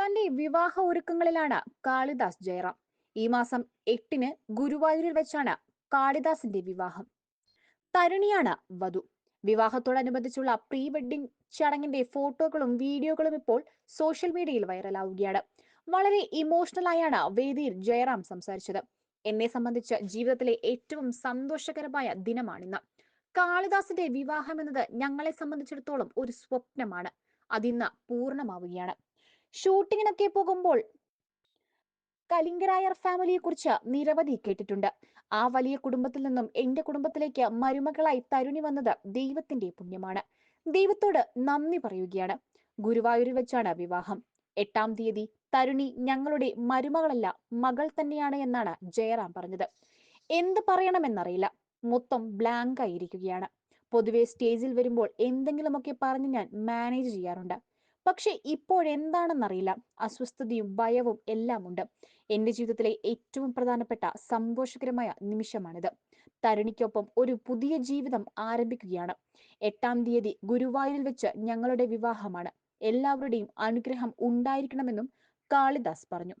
തന്റെ വിവാഹ ഒരുക്കങ്ങളിലാണ് കാളിദാസ് ജയറാം. ഈ മാസം എട്ടിന് ഗുരുവായൂരിൽ വെച്ചാണ് കാളിദാസിന്റെ വിവാഹം. തരുണിയാണ് വധു. വിവാഹത്തോടനുബന്ധിച്ചുള്ള പ്രീ വെഡിംഗ് ചടങ്ങിന്റെ ഫോട്ടോകളും വീഡിയോകളും ഇപ്പോൾ സോഷ്യൽ മീഡിയയിൽ വൈറലാവുകയാണ്. വളരെ ഇമോഷണലായാണ് വേദിയിൽ ജയറാം സംസാരിച്ചത്. എന്നെ സംബന്ധിച്ച് ജീവിതത്തിലെ ഏറ്റവും സന്തോഷകരമായ ദിനമാണിന്ന്. കാളിദാസിന്റെ വിവാഹം എന്നത് ഞങ്ങളെ സംബന്ധിച്ചിടത്തോളം ഒരു സ്വപ്നമാണ്. അതിന്ന് പൂർണമാവുകയാണ്. ഷൂട്ടിങ്ങിനൊക്കെ പോകുമ്പോൾ കലിംഗരായർ ഫാമിലിയെ കുറിച്ച് നിരവധി കേട്ടിട്ടുണ്ട്. ആ വലിയ കുടുംബത്തിൽ നിന്നും എന്റെ കുടുംബത്തിലേക്ക് മരുമകളായി തരുണി വന്നത് ദൈവത്തിന്റെ പുണ്യമാണ്. ദൈവത്തോട് നന്ദി പറയുകയാണ്. ഗുരുവായൂരിൽ വെച്ചാണ് വിവാഹം. എട്ടാം തീയതി തരുണി ഞങ്ങളുടെ മരുമകളല്ല മകൾ തന്നെയാണ് എന്നാണ് ജയറാം പറഞ്ഞത്. എന്ത് പറയണമെന്നറിയില്ല. മൊത്തം ബ്ലാങ്ക് ആയിരിക്കുകയാണ്. പൊതുവെ സ്റ്റേജിൽ വരുമ്പോൾ എന്തെങ്കിലുമൊക്കെ പറഞ്ഞ് ഞാൻ മാനേജ് ചെയ്യാറുണ്ട്. പക്ഷെ ഇപ്പോഴെന്താണെന്നറിയില്ല. അസ്വസ്ഥതയും ഭയവും എല്ലാം ഉണ്ട് എന്റെ ജീവിതത്തിലെ ഏറ്റവും പ്രധാനപ്പെട്ട സന്തോഷകരമായ നിമിഷമാണിത്. തരുണിക്കൊപ്പം ഒരു പുതിയ ജീവിതം ആരംഭിക്കുകയാണ്. എട്ടാം തീയതി ഗുരുവായൂരിൽ വെച്ച് ഞങ്ങളുടെ വിവാഹമാണ്. എല്ലാവരുടെയും അനുഗ്രഹം ഉണ്ടായിരിക്കണമെന്നും കാളിദാസ് പറഞ്ഞു.